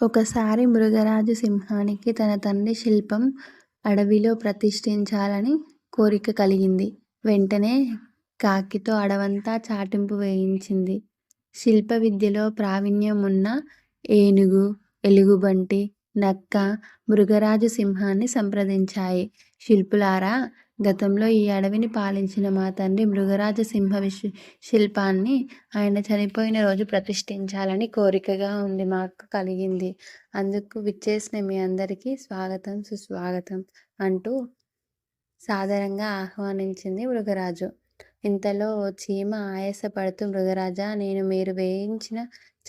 ఒకసారి మృగరాజు సింహానికి తన తండ్రి శిల్పం అడవిలో ప్రతిష్ఠించాలని కోరిక కలిగింది. వెంటనే కాకితో అడవంతా చాటింపు వేయించింది. శిల్ప విద్యలో ప్రావీణ్యం ఉన్న ఏనుగు, ఎలుగుబంటి, నక్క మృగరాజు సింహాన్ని సంప్రదించాయి. శిల్పులారా! గతంలో ఈ అడవిని పాలించిన మా తండ్రి మృగరాజ సింహ శిల్పాన్ని ఆయన చనిపోయిన రోజు ప్రతిష్ఠించాలని కోరికగా ఉంది మాకు కలిగింది. అందుకు విచ్చేసిన మీ అందరికీ స్వాగతం సుస్వాగతం అంటూ సాధారణంగా ఆహ్వానించింది మృగరాజు. ఇంతలో చీమ ఆయాసపడుతూ మృగరాజా! నేను మీరు వేయించిన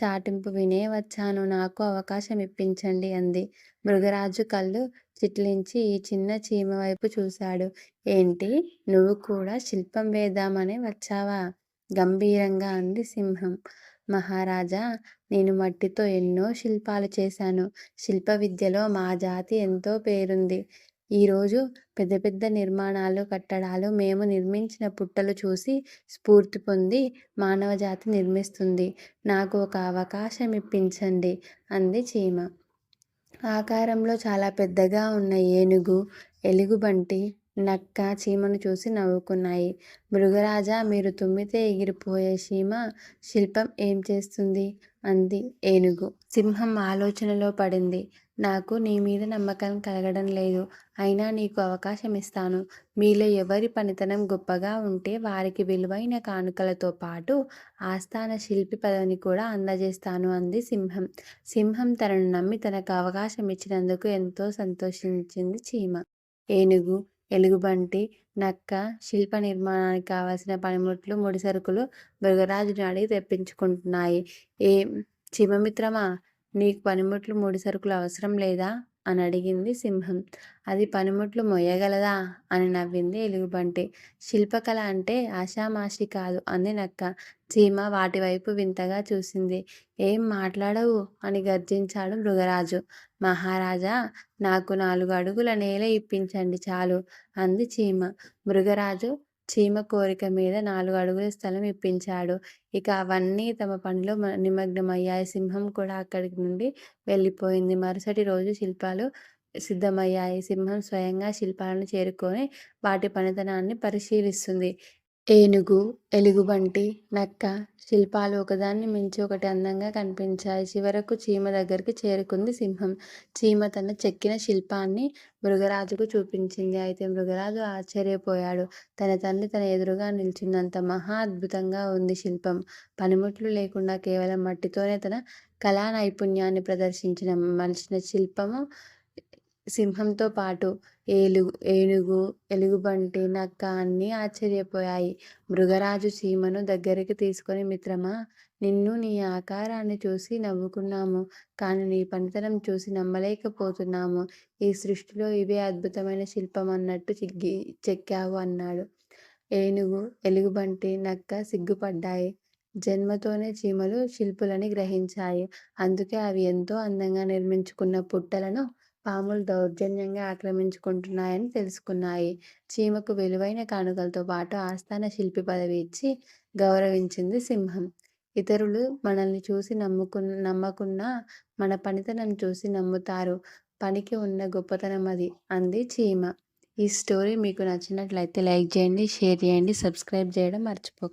చాటింపు వినే వచ్చాను. నాకు అవకాశం ఇప్పించండి అంది. మృగరాజు కళ్ళు చిట్లించి ఈ చిన్న చీమవైపు చూశాడు. ఏంటి? నువ్వు కూడా శిల్పం వేద్దామనే వచ్చావా? గంభీరంగా అంది సింహం. మహారాజా! నేను మట్టితో ఎన్నో శిల్పాలు చేశాను. శిల్ప విద్యలో మా జాతి ఎంతో పేరుంది. ఈరోజు పెద్ద పెద్ద నిర్మాణాలు, కట్టడాలు మేము నిర్మించిన పుట్టలు చూసి స్ఫూర్తి పొంది మానవజాతి నిర్మిస్తుంది. నాకు ఒక అవకాశం ఇప్పించండి అంది చీమ. ఆకారంలో చాలా పెద్దగా ఉన్న ఏనుగు, ఎలుగుబంటి, నక్క చీమను చూసి నవ్వుకున్నాయి. మృగరాజా! మీరు తుమ్మితే ఎగిరిపోయే చీమ శిల్పం ఏం చేస్తుంది? అంది ఏనుగు. సింహం ఆలోచనలో పడింది. నాకు నీ మీద నమ్మకం కలగడం లేదు. అయినా నీకు అవకాశం ఇస్తాను మీలో ఎవరి పనితనం గొప్పగా ఉంటే వారికి విలువైన కానుకలతో పాటు ఆస్థాన శిల్పి పదవిని కూడా అందజేస్తాను అంది సింహం. సింహం తనను నమ్మి తనకు అవకాశం ఇచ్చినందుకు ఎంతో సంతోషించింది చీమ. ఏనుగు, ఎలుగుబంటి, నక్క శిల్ప నిర్మాణానికి కావలసిన పనిముట్లు, ముడిసరుకులు మృగరాజుని అడిగి తెప్పించుకుంటున్నాయి. ఏం చీమమిత్రమా! నీకు పనిముట్లు, ముడిసరుకులు అవసరం లేదా? అని అడిగింది సింహం. అది పనిముట్లు మొయ్యగలదా అని నవ్వింది ఎలుగుబంటి. శిల్పకళ అంటే ఆషామాషి కాదు అంది నక్క. చీమ వాటివైపు వింతగా చూసింది. ఏం మాట్లాడవు? అని గర్జించాడు మృగరాజు. మహారాజా! నాకు నాలుగు అడుగుల నేల ఇప్పించండి చాలు అంది చీమ. మృగరాజు చీమ కోరిక మీద నాలుగు అడుగుల స్థలం ఇప్పించాడు. ఇక అవన్నీ తమ పనిలో నిమగ్నమయ్యాయి. సింహం కూడా అక్కడి నుండి వెళ్ళిపోయింది. మరుసటి రోజు శిల్పాలు సిద్ధమయ్యాయి. సింహం స్వయంగా శిల్పాలను చేరుకొని వాటి పనితనాన్ని పరిశీలిస్తుంది. ఏనుగు, ఎలుగుబంటి, నక్క శిల్పాలు ఒకదాన్ని మించి ఒకటి అందంగా కనిపించాయి. చివరకు చీమ దగ్గరికి చేరుకుంది సింహం. చీమ తను చెక్కిన శిల్పాన్ని మృగరాజుకు చూపించింది. అయితే మృగరాజు ఆశ్చర్యపోయాడు. తన తండ్రి తన ఎదురుగా నిల్చుంది. మహా అద్భుతంగా ఉంది శిల్పం. పనిముట్లు లేకుండా కేవలం మట్టితోనే తన కళానైపుణ్యాన్ని ప్రదర్శించిన మలిచిన శిల్పం సింహంతో పాటు ఏలుగు ఏనుగు, ఎలుగుబంటి, నక్క అన్నీ ఆశ్చర్యపోయాయి. మృగరాజు చీమను దగ్గరికి తీసుకొని మిత్రమా! నిన్ను నీ ఆకారాన్ని చూసి నవ్వుకున్నాము. కానీ నీ పనితనం చూసి నమ్మలేకపోతున్నాము. ఈ సృష్టిలో ఇవే అద్భుతమైన శిల్పం అన్నట్టు చిగ్గి చెక్కావు అన్నాడు. ఏనుగు, ఎలుగుబంటి, నక్క సిగ్గుపడ్డాయి. జన్మతోనే చీమలు శిల్పులని గ్రహించాయి. అందుకే అవి ఎంతో అందంగా నిర్మించుకున్న పుట్టలను పాములు దౌర్జన్యంగా ఆక్రమించుకుంటున్నాయని తెలుసుకున్నాయి. చీమకు విలువైన కానుకలతో పాటు ఆస్థాన శిల్పి పదవి ఇచ్చి గౌరవించింది సింహం. ఇతరులు మనల్ని చూసి నమ్మకున్నా మన పనితనం చూసి నమ్ముతారు. పనికి ఉన్న గొప్పతనం అది అంది చీమ. ఈ స్టోరీ మీకు నచ్చినట్లయితే లైక్ చేయండి, షేర్ చేయండి, సబ్స్క్రైబ్ చేయడం మర్చిపోకండి.